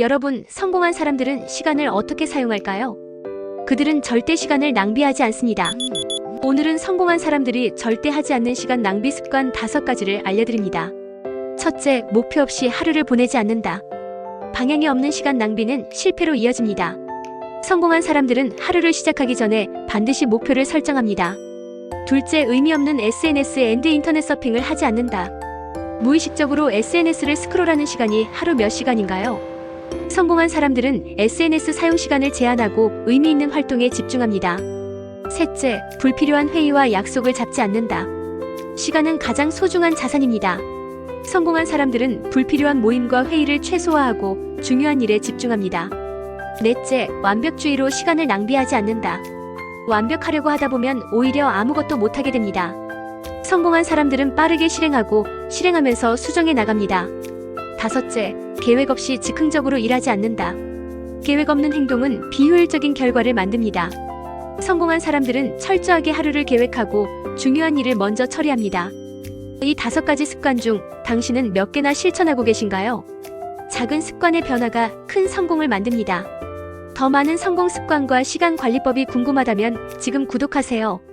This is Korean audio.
여러분, 성공한 사람들은 시간을 어떻게 사용할까요? 그들은 절대 시간을 낭비하지 않습니다. 오늘은 성공한 사람들이 절대 하지 않는 시간 낭비 습관 다섯 가지를 알려드립니다. 첫째, 목표 없이 하루를 보내지 않는다. 방향이 없는 시간 낭비는 실패로 이어집니다. 성공한 사람들은 하루를 시작하기 전에 반드시 목표를 설정합니다. 둘째, 의미 없는 SNS 앤드 인터넷 서핑을 하지 않는다. 무의식적으로 SNS를 스크롤하는 시간이 하루 몇 시간인가요? 성공한 사람들은 SNS 사용 시간을 제한하고 의미 있는 활동에 집중합니다. 셋째, 불필요한 회의와 약속을 잡지 않는다. 시간은 가장 소중한 자산입니다. 성공한 사람들은 불필요한 모임과 회의를 최소화하고 중요한 일에 집중합니다. 넷째, 완벽주의로 시간을 낭비하지 않는다. 완벽하려고 하다 보면 오히려 아무것도 못하게 됩니다. 성공한 사람들은 빠르게 실행하고 실행하면서 수정해 나갑니다. 다섯째, 계획 없이 즉흥적으로 일하지 않는다. 계획 없는 행동은 비효율적인 결과를 만듭니다. 성공한 사람들은 철저하게 하루를 계획하고 중요한 일을 먼저 처리합니다. 이 다섯 가지 습관 중 당신은 몇 개나 실천하고 계신가요? 작은 습관의 변화가 큰 성공을 만듭니다. 더 많은 성공 습관과 시간 관리법이 궁금하다면 지금 구독하세요.